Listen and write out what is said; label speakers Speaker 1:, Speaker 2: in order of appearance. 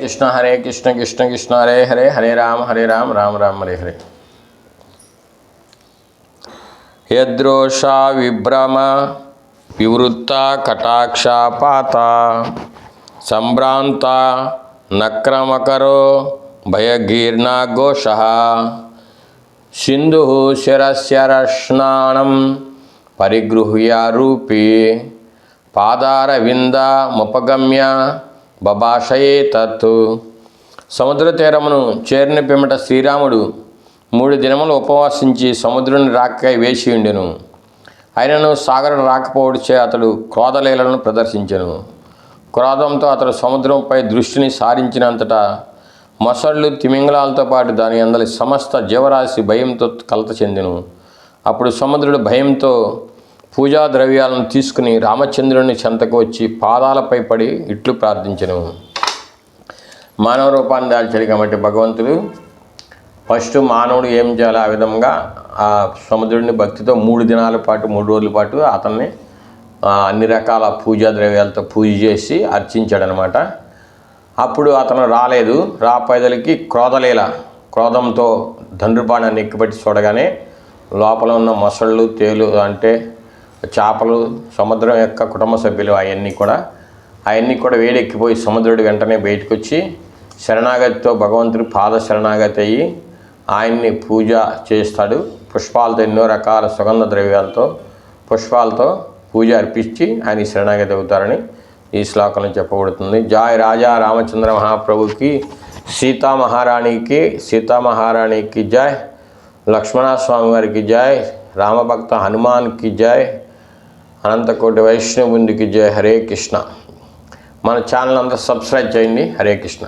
Speaker 1: కృష్ణ హరే కృష్ణ కృష్ణ కృష్ణ హరే హరే హరే రామ హరే రామ రామ రామ హరే హరే. యద్రోషా విభ్రమ వివృత్త కటాక్షపాత సంభ్రాంత నక్రమకరో భయగీర్ణా ఘోష సింధు శిరస్యరష్ణానం పరిగృహ్య రూపీ పాదారవిందముపగమ్య బభాషయే తత్ సముద్ర తీరమును చేరిన పిమ్మట శ్రీరాముడు మూడు దినములు ఉపవాసించి సముద్రుని రాకకై వేసి ఉండెను. అయినను సాగరం రాకపోవడిచే అతడు క్రోధలీలను ప్రదర్శించెను. క్రోధంతో అతడు సముద్రంపై దృష్టిని సారించినంతటా మొసళ్ళు తిమింగళాలతో పాటు దాని అందలి సమస్త జీవరాశి భయంతో కలత చెందెను. అప్పుడు సముద్రుడు భయంతో పూజా ద్రవ్యాలను తీసుకుని రామచంద్రుని చెంతకు వచ్చి పాదాలపై పడి ఇట్లు ప్రార్థించను. మానవ రూపాన్ని దాల్చాడు కాబట్టి భగవంతుడు ఫస్ట్ మానవుడు ఏం చేయాలి? ఆ విధంగా ఆ సముద్రుడిని భక్తితో మూడు దినాల పాటు మూడు రోజుల పాటు అతన్ని అన్ని రకాల పూజా ద్రవ్యాలతో పూజ చేసి అర్చించాడనమాట. అప్పుడు అతను రాలేదు. రాపైదలకి క్రోధలీల క్రోధంతో దండ్రుపాణాన్ని ఎక్కుపెట్టి చూడగానే లోపల ఉన్న మొసళ్ళు తేలు అంటే చేపలు సముద్రం యొక్క కుటుంబ సభ్యులు అవన్నీ కూడా అవన్నీ కూడా వేడెక్కిపోయి సముద్రుడు వెంటనే బయటకు వచ్చి శరణాగతితో భగవంతుడి పాద శరణాగతి అయ్యి ఆయన్ని పూజ చేస్తాడు. పుష్పాలతో ఎన్నో రకాల సుగంధ ద్రవ్యాలతో పుష్పాలతో పూజ అర్పించి ఆయన శరణాగతి అవుతారని ఈ శ్లోకంలో చెప్పబడుతుంది. జాయ్ రాజా రామచంద్ర మహాప్రభుకి సీతా మహారాణికి సీతా మహారాణికి జాయ్ లక్ష్మణస్వామి వారికి జాయ్ రామభక్త హనుమాన్కి జాయ్ అనంతకోటి వైష్ణవునికి జయ హరే కృష్ణ. మన ఛానల్ అంతా సబ్స్క్రైబ్ చేయండి. హరే కృష్ణ.